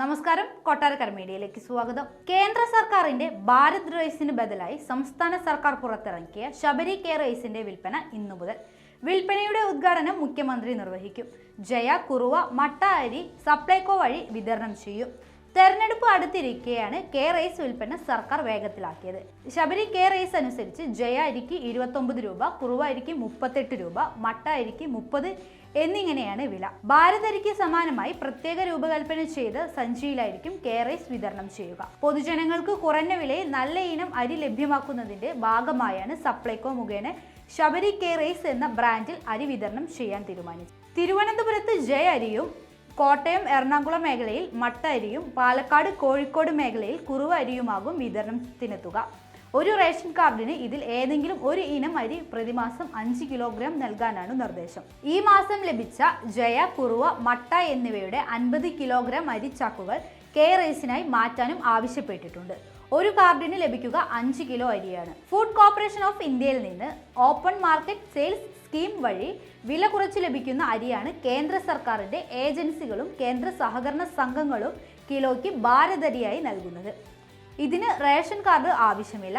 നമസ്കാരം. കൊട്ടാരക്കര മീഡിയയിലേക്ക് സ്വാഗതം. കേന്ദ്ര സർക്കാരിന്റെ ഭാരത് റൈസിന് ബദലായി സംസ്ഥാന സർക്കാർ പുറത്തിറക്കിയ ശബരി കെ റൈസിന്റെ വിൽപ്പന ഇന്നു മുതൽ. വിൽപ്പനയുടെ ഉദ്ഘാടനം മുഖ്യമന്ത്രി നിർവഹിക്കും. ജയ കുറുവ മട്ട അരി സപ്ലൈകോ വഴി വിതരണം ചെയ്യും. തെരഞ്ഞെടുപ്പ് അടുത്തിരിക്കെയാണ് കെ റൈസ് വിൽപ്പന സർക്കാർ വേഗത്തിലാക്കിയത്. ശബരി കെ റൈസ് അനുസരിച്ച് ജയ അരിക്ക് ഇരുപത്തൊമ്പത് രൂപ കുറുവ അരിക്ക് മുപ്പത്തെട്ട് രൂപ മട്ട അരിക്ക് മുപ്പത് എന്നിങ്ങനെയാണ് വില. ഭാരതരിക്ക് സമാനമായി പ്രത്യേക രൂപകൽപ്പന ചെയ്ത് സഞ്ചിയിലായിരിക്കും കെ റൈസ് വിതരണം ചെയ്യുക. പൊതുജനങ്ങൾക്ക് കുറഞ്ഞ വിലയിൽ നല്ല ഇനം അരി ലഭ്യമാക്കുന്നതിന്റെ ഭാഗമായാണ് സപ്ലൈകോ മുഖേന ശബരി കെ റൈസ് എന്ന ബ്രാൻഡിൽ അരി വിതരണം ചെയ്യാൻ തീരുമാനിച്ചു തിരുവനന്തപുരത്ത് ജയ അരിയും കോട്ടയം എറണാകുളം മേഖലയിൽ മട്ട അരിയും പാലക്കാട് കോഴിക്കോട് മേഖലയിൽ കുറുവ അരിയുമാകും വിതരണത്തിനെത്തുക ഒരു റേഷൻ കാർഡിന് ഇതിൽ ഏതെങ്കിലും ഒരു ഇനം അരി പ്രതിമാസം അഞ്ച് കിലോഗ്രാം നൽകാനാണ് നിർദ്ദേശം. ഈ മാസം ലഭിച്ച ജയ കുറുവ മട്ട എന്നിവയുടെ അൻപത് കിലോഗ്രാം അരി ചാക്കുകൾ കെ റൈസിനായി മാറ്റാനും ആവശ്യപ്പെട്ടിട്ടുണ്ട്. ഒരു കാർഡിന് ലഭിക്കുക അഞ്ച് കിലോ അരിയാണ്. ഫുഡ് കോർപ്പറേഷൻ ഓഫ് ഇന്ത്യയിൽ നിന്ന് ഓപ്പൺ മാർക്കറ്റ് സെയിൽസ് സ്കീം വഴി വില കുറച്ച് ലഭിക്കുന്ന അരിയാണ് കേന്ദ്ര സർക്കാരിന്റെ ഏജൻസികളും കേന്ദ്ര സഹകരണ സംഘങ്ങളും കിലോയ്ക്ക് ഭാരതരിയായി നൽകുന്നത്. ഇതിന് റേഷൻ കാർഡ് ആവശ്യമില്ല.